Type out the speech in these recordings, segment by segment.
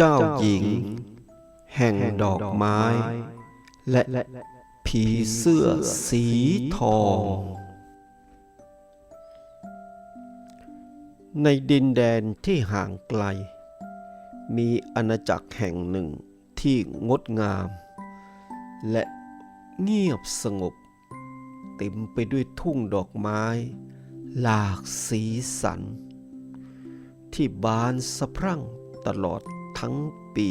เจ้าหญิง แห่งดอกไม้ และผีเสื้อสีทอง ในดินแดนที่ห่างไกล มีอาณาจักรแห่งหนึ่งที่งดงาม และเงียบสงบ เต็มไปด้วยทุ่งดอกไม้ หลากสีสัน ที่บานสะพรั่งตลอด ทั้งปี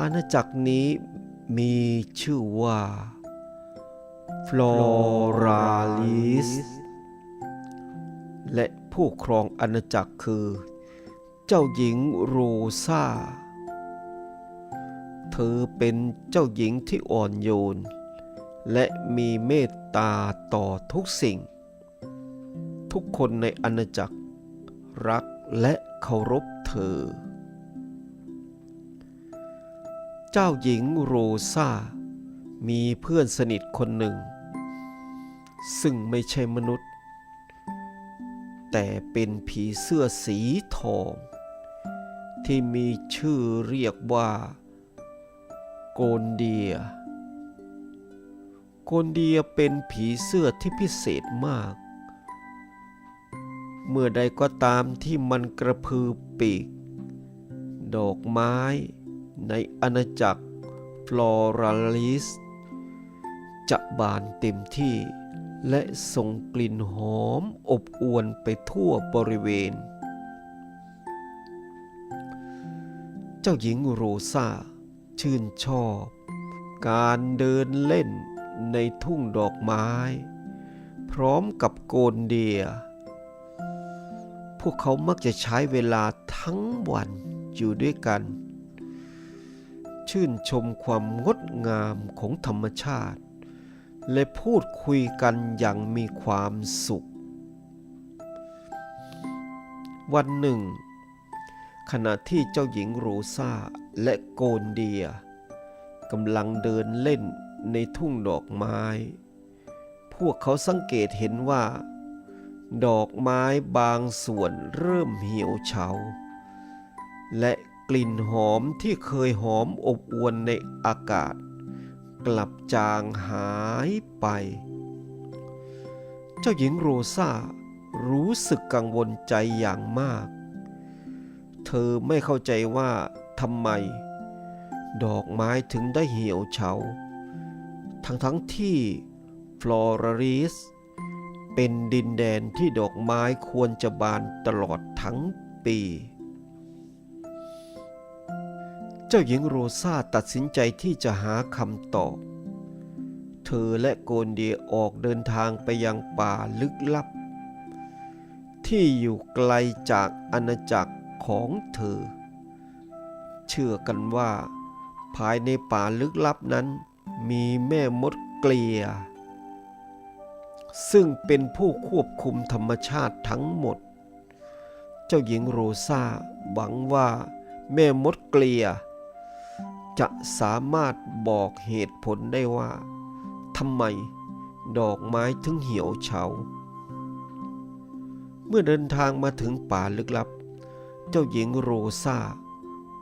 อาณาจักรนี้มีชื่อว่า ฟลอราลิส และผู้ครองอาณาจักรคือ เจ้าหญิงโรซาเธอเป็นเจ้าหญิงที่อ่อนโยน และมีเมตตาต่อทุกสิ่ง ทุกคนในอาณาจักรรักและเคารพเธอ เจ้าหญิงโรซามีเพื่อนสนิทคนหนึ่ง ซึ่งไม่ใช่มนุษย์ แต่เป็นผีเสื้อสีทอง ที่มีชื่อเรียกว่า โกนเดีย โกนเดียเป็นผีเสื้อที่พิเศษมาก เมื่อใดก็ตามที่มันกระพือปีก ดอกไม้ ในอาณาจักรฟลอราลิส จะบานเต็มที่ และส่งกลิ่นหอมอบอวนไปทั่วบริเวณ เจ้าหญิงโรซาชื่นชอบ การเดินเล่นในทุ่งดอกไม้ พร้อมกับโกนเดีย พวกเขามักจะใช้เวลาทั้งวันอยู่ด้วยกัน ชื่นชมความงดงามของธรรมชาติ และพูดคุยกันอย่างมีความสุข วันหนึ่ง ขณะที่เจ้าหญิงโรซาและโกนเดียกำลังเดินเล่นในทุ่งดอกไม้ พวกเขาสังเกตเห็นว่า ดอกไม้บางส่วนเริ่มเหี่ยวเฉา และ กลิ่นหอมที่เคยหอมอบอวนในอากาศ กลับจางหายไป เจ้าหญิงโรซารู้สึกกังวลใจอย่างมาก เธอไม่เข้าใจว่าทำไม ดอกไม้ถึงได้เหี่ยวเฉา ทั้งทั้งๆที่ฟลอราริสเป็นดินแดนที่ดอกไม้ควรจะบานตลอดทั้งปี เจ้าหญิงโรซาตัดสินใจที่จะหาคำตอบ เธอและโกนเดียออกเดินทางไปยังป่าลึกลับ ที่อยู่ไกลจากอาณาจักรของเธอ เชื่อกันว่า ภายในป่าลึกลับนั้น มีแม่มดเกลีย ซึ่งเป็นผู้ควบคุมธรรมชาติทั้งหมด เจ้าหญิงโรซาหวังว่าแม่มดเกลีย จะสามารถบอกเหตุผลได้ว่าทำไมดอกไม้ถึงเหี่ยวเฉา เมื่อเดินทางมาถึงป่าลึกลับ เจ้าหญิงโรซา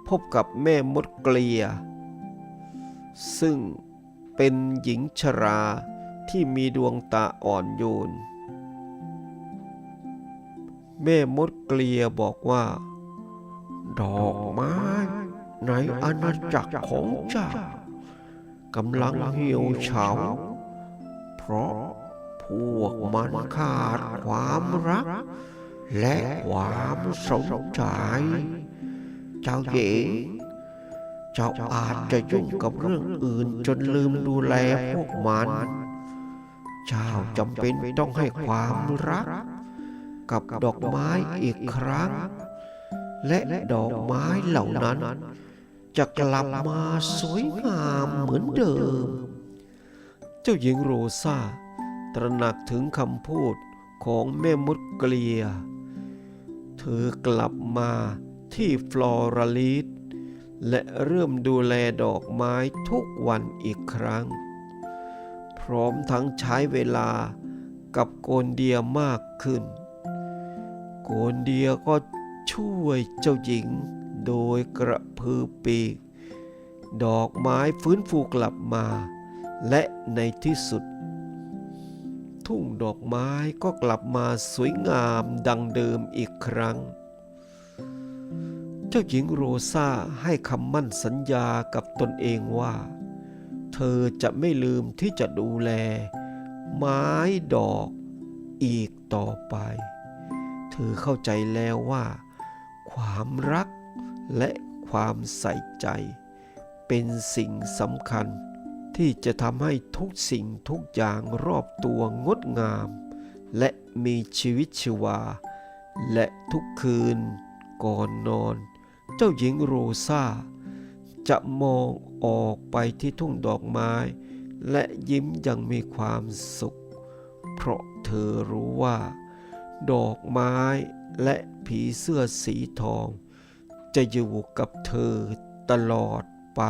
พบกับแม่มดเกลีย ซึ่งเป็นหญิงชราที่มีดวงตาอ่อนโยน แม่มดเกลียบอกว่า ดอกไม้ ในอาณาจักรของเจ้ากำลังเหี่ยวเฉา เพราะพวกมันขาดความรัก และความสนใจเจ้าหญิงเจ้าอาจจะยุ่งกับเรื่องอื่นจนลืมดูแลพวกมัน เจ้าจำเป็นต้องให้ความรัก กับดอกไม้อีกครั้ง และดอกไม้เหล่านั้น จะกลับมาสวยงามเหมือนเดิม เจ้าหญิงโรซาตระหนักถึงคำพูดของแม่มดเกลีย เธอกลับมาที่ฟลอราลิสและเริ่มดูแลดอกไม้ทุกวันอีกครั้ง พร้อมทั้งใช้เวลากับโกนเดียมากขึ้น โกนเดียก็ช่วยเจ้าหญิง โดยกระพือปีก ดอกไม้ฟื้นฟูกลับมา และในที่สุด ทุ่งดอกไม้ก็กลับมาสวยงามดังเดิมอีกครั้ง เจ้าหญิงโรซาให้คำมั่นสัญญากับตนเองว่า เธอจะไม่ลืมที่จะดูแล ไม้ดอกอีกต่อไป เธอเข้าใจแล้วว่า ความรัก และความใส่ใจ เป็นสิ่งสำคัญ ที่จะทำให้ทุกสิ่งทุกอย่างรอบตัวงดงาม และมีชีวิตชีวา และทุกคืนก่อนนอน เจ้าหญิงโรซาจะมองออกไปที่ทุ่งดอกไม้ และยิ้มอยังมีความสุข เพราะเธอรู้ว่า ดอกไม้และผีเสื้อสีทอง จะอยู่กับเธอตลอดไป